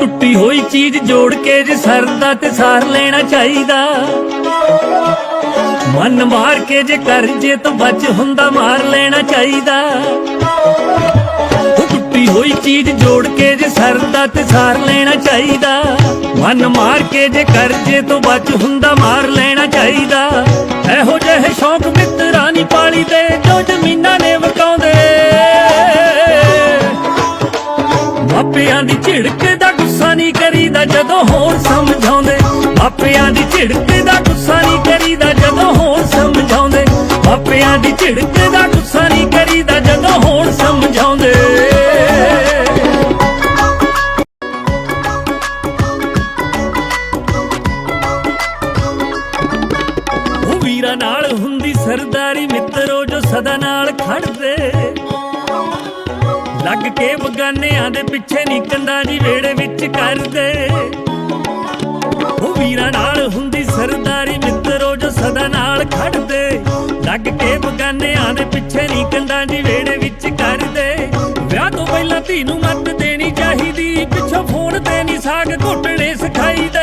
ਟੁੱਟੀ ਹੋਈ ਚੀਜ਼ ਜੋੜ ਕੇ ਜੇ ਸਰਦਾ ਤੇ ਸਾਰ ਲੈਣਾ ਚਾਹੀਦਾ। ਮਨ ਮਾਰ ਕੇ ਜੇ ਕਰਜੇ ਤੋਂ ਬਚ ਹੁੰਦਾ ਮਾਰ ਲੈਣਾ ਚਾਹੀਦਾ। ਟੁੱਟੀ ਹੋਈ ਚੀਜ਼ ਜੋੜ ਕੇ ਜੇ ਸਰਦਾ ਤੇ ਸਾਰ ਲੈਣਾ ਚਾਹੀਦਾ। ਮਨ ਮਾਰ ਕੇ ਜੇ ਕਰਜੇ ਤੋਂ ਬਚ ਹੁੰਦਾ ਮਾਰ ਲੈਣਾ ਚਾਹੀਦਾ। ਇਹੋ ਜਿਹੇ ਸ਼ੌਕ ਮਿੱਤਰਾਂ ਨਹੀਂ ਪਾਲੀ ਦੇ ਜੋ ਜ਼ਮੀਨਾਂ ਨੇ ਵਕਾਉਂਦੇ। ਮਾਪਿਆਂ ਦੀ ਝਿੜਕ ਗੁੱਸਾ ਨਹੀਂ ਕਰੀਦਾ ਜਦੋਂ ਹੋਰ ਸਮਝਾਉਂਦੇ। ਮਾਪਿਆਂ ਦੀ ਝਿੜਕ ਦਾ ਗੁੱਸਾ ਨਹੀਂ ਕਰੀਦਾ ਜਦੋਂ ਹੋਰ ਸਮਝਾਉਂਦੇ। ਮਾਪਿਆਂ ਦੀ ਝਿੜਕ ਦਾ ਗੁੱਸਾ ਨਹੀਂ ਕਰੀਦਾ ਜਦੋਂ ਹੋਰ ਸਮਝਾਉਂਦੇ। ਉਹ ਵੀਰਾਂ ਨਾਲ ਹੁੰਦੀ ਸਰਦਾਰੀ ਮਿੱਤਰੋ ਜੋ ਸਦਾ ਨਾਲ ਖੜਦੇ। ਲੱਗ ਕੇ ਬਗਾਨਿਆਂ ਦੇ ਪਿੱਛੇ ਨਹੀਂ ਕੰਦਾ ਜੀ ਵੇੜੇ ਵਿੱਚ ਕਰਦੇ। ਉਹ ਵੀਰਾਂ ਨਾਲ ਹੁੰਦੀ ਸਰਦਾਰੀ ਮਿੱਤਰੋ ਜੋ ਸਦਾ ਨਾਲ ਖੜਦੇ। ਲੱਗ ਕੇ ਬਗਾਨਿਆਂ ਦੇ ਪਿੱਛੇ ਨਹੀਂ ਕੰਦਾ ਜੀ ਵੇੜੇ ਵਿੱਚ ਕਰਦੇ। ਵਿਆਹ ਤੋਂ ਪਹਿਲਾਂ ਧੀ ਨੂੰ ਮੱਤ ਦੇਣੀ ਚਾਹੀਦੀ, ਪਿੱਛੋਂ ਫੋਨ ਤੇ ਨਹੀਂ ਸਾਗ ਘੁੱਟਣੇ ਸਿਖਾਈਦਾ।